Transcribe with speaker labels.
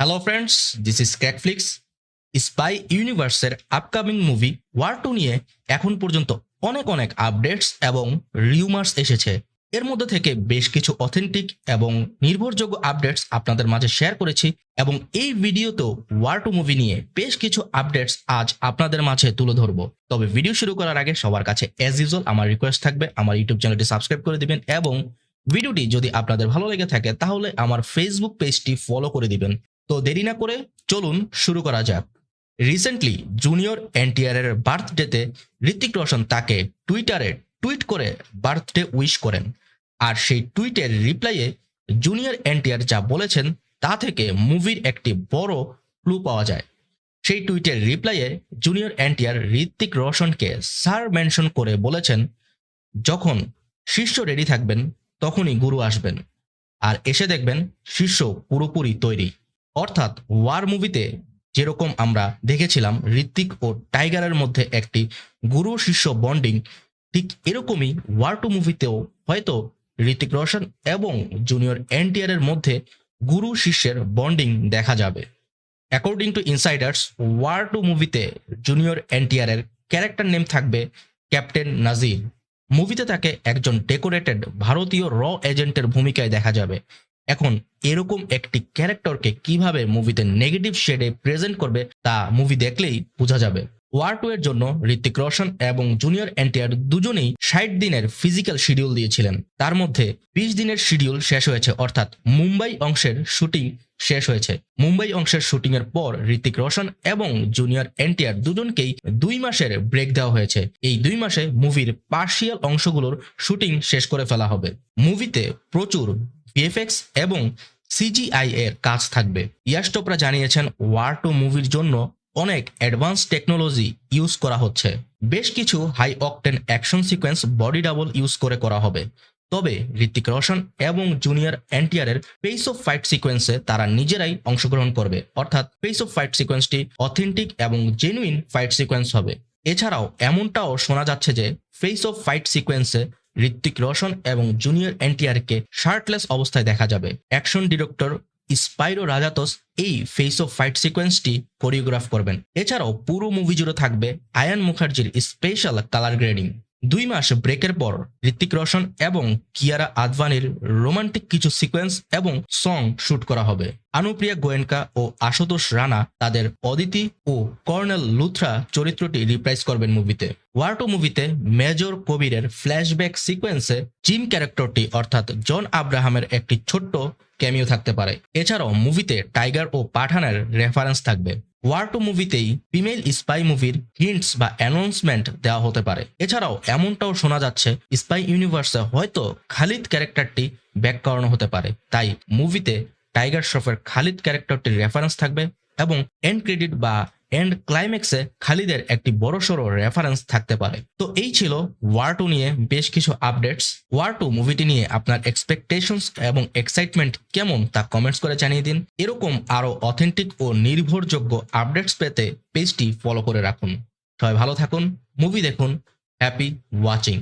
Speaker 1: Hello friends this is Crackflix spy ইউনিভার্সের upcoming movie War two নিয়ে এখন পর্যন্ত অনেক অনেক আপডেটস এবং রিউমার্স এসেছে। এর মধ্যে থেকে বেশ কিছু অথেন্টিক এবং নির্ভরযোগ্য আপডেটস আপনাদের মাঝে শেয়ার করেছি এবং এই ভিডিওতেও ওয়ার টু মুভি নিয়ে বেশ কিছু আপডেটস আজ আপনাদের মাঝে তুলে ধরবো। তবে ভিডিও শুরু করার আগে সবার কাছে অ্যাজ ইউজুয়াল আমার রিকোয়েস্ট থাকবে, আমার ইউটিউব চ্যানেলটি সাবস্ক্রাইব করে দিবেন এবং ভিডিওটি যদি আপনাদের ভালো লেগে থাকে, তাহলে আমার ফেসবুক পেজটি ফলো করে দিবেন। তো দেরি না করে চলুন শুরু করা যাক। রিসেন্টলি জুনিয়র এনটিআর এর বার্থডেতে ঋতিক রোশন তাকে টুইটারে টুইট করে বার্থডে উইশ করেন। আর সেই টুইটের রিপ্লাইয়ে জুনিয়র এনটিআর যা বলেছেন তা থেকে মুভির একটি বড় ক্লু পাওয়া যায়। সেই টুইটের রিপ্লাইয়ে জুনিয়র এনটিআর ঋতিক রোশনকে স্যার মেনশন করে বলেছেন, যখন শিষ্য রেডি থাকবেন, তখনই গুরু আসবেন। আর এসে দেখবেন, শিষ্য পুরোপুরি তৈরি। অর্থাৎ ওয়ার মুভিতে যেরকম আমরা দেখেছিলাম ঋত্বিক ও টাইগারের মধ্যে একটি গুরু শিষ্য বন্ডিং, ঠিক এরকমই ওয়ার টু মুভিতেও হয়তো ঋতিক রোশন এবং জুনিয়র এনটিআর এর মধ্যে গুরু শিষ্যের বন্ডিং দেখা যাবে। According to insiders War two মুভিতে জুনিয়র এনটিআর এর ক্যারেক্টার নেম থাকবে ক্যাপ্টেন নাজির। মুভিতে তাকে একজন ডেকোরেটেড ভারতীয় র এজেন্টের ভূমিকায় দেখা যাবে। এখন এরকম একটি ক্যারেক্টারকে কীভাবে মুভিতে নেগেটিভ শেডে প্রেজেন্ট করবে তা মুভি দেখলেই বোঝা যাবে। ওয়ার টু এর জন্য ঋতিক রোশন এবং জুনিয়র এনটিআর দুজনেই ষাট দিনের ফিজিক্যাল শিডিউল দিয়েছিলেন। তার মধ্যে বিশ দিনের শিডিউল শেষ হয়েছে, অর্থাৎ মুম্বাই অংশের শুটিং শেষ হয়েছে। মুম্বাই অংশের শুটিং এর পর ঋতিক রোশন এবং জুনিয়র এনটিআর দুজনকেই দুই মাসের ব্রেক দেওয়া হয়েছে। এই দুই মাসে মুভির পার্শিয়াল অংশগুলোর শুটিং শেষ করে ফেলা হবে। মুভিতে প্রচুর ভিএফএক্স এবং সিজিআই এর কাজ থাকবে। ইয়াশ চোপড়া জানিয়েছেন, ওয়ার টু মুভির জন্য অনেক অ্যাডভান্স টেকনোলজি ইউজ করা হচ্ছে। বেশ কিছু high octane action sequence body double use করে করা হবে। তবে ঋতিক রোশন এবং জুনিয়র এনটিআর এর পেস অফ ফাইট সিকোয়েন্সে তারা নিজেরাই অংশগ্রহণ করবে। অর্থাৎ পেস অফ ফাইট সিকোয়েন্সটি অথেন্টিক এবং জেনুইন ফাইট সিকোয়েন্স হবে। এছাড়াও এমনটাও শোনা যাচ্ছে যে ফেস অফ ফাইট সিকোয়েন্সে ঋত্বিক রোশন এবং জুনিয়র এনটিআরকে শার্টলেস অবস্থায় দেখা যাবে। অ্যাকশন ডিরেক্টর স্পাইরো রাজাতোস এই ফেস অফ ফাইট সিকোয়েন্সটি কোরিওগ্রাফ করবেন। এছাড়াও পুরো মুভি জুড়ে থাকবে আয়ান মুখার্জির স্পেশাল কালার গ্রেডিং দুই মাস ব্রেকের পর ঋত্বিক রোশন এবং কিয়ারা আদভানির রোমান্টিক কিছু সিকোয়েন্স এবং সং শুট করা হবে। আনুপ্রিয়া গোয়েনকা ও আশুতোষ রানা তাদের অদিতি ও কর্নেল লুথরা চরিত্রটি রিপ্রাইজ করবেন মুভিতে। ওয়ার টু মুভিতে মেজর কবিরের ফ্ল্যাশব্যাক সিকোয়েন্সে জিম ক্যারেক্টারটি অর্থাৎ জন আব্রাহামের একটি ছোট্ট ক্যামিও থাকতে পারে। এছাড়াও মুভিতে টাইগার ও পাঠানের রেফারেন্স থাকবে। ওয়ার টু মুভিতেই ফিমেল স্পাই মুভির হিন্টস বা অ্যানাউন্সমেন্ট দেওয়া হতে পারে। এছাড়াও এমনটাও শোনা যাচ্ছে, স্পাই ইউনিভার্সে হয়তো খালিদ ক্যারেক্টারটি ব্যাক করানো হতে পারে। তাই মুভিতে টাইগার শ্রফের খালিদ ক্যারেক্টারটির রেফারেন্স থাকবে এবং এন্ড ক্রেডিট বা এন্ড ক্লাইম্যাক্সে খালিদের একটি বড়সড় রেফারেন্স থাকতে পারে। তো এই ছিল ওয়ার টু নিয়ে বেশ কিছু আপডেটস ওয়ার টু মুভিটি নিয়ে আপনার এক্সপেকটেশনস এবং এক্সাইটমেন্ট কেমন তা কমেন্টস করে জানিয়ে দিন। এরকম আরও অথেন্টিক ও নির্ভরযোগ্য আপডেটস পেতে পেজটি ফলো করে রাখুন। সবাই ভালো থাকুন মুভি দেখুন হ্যাপি ওয়াচিং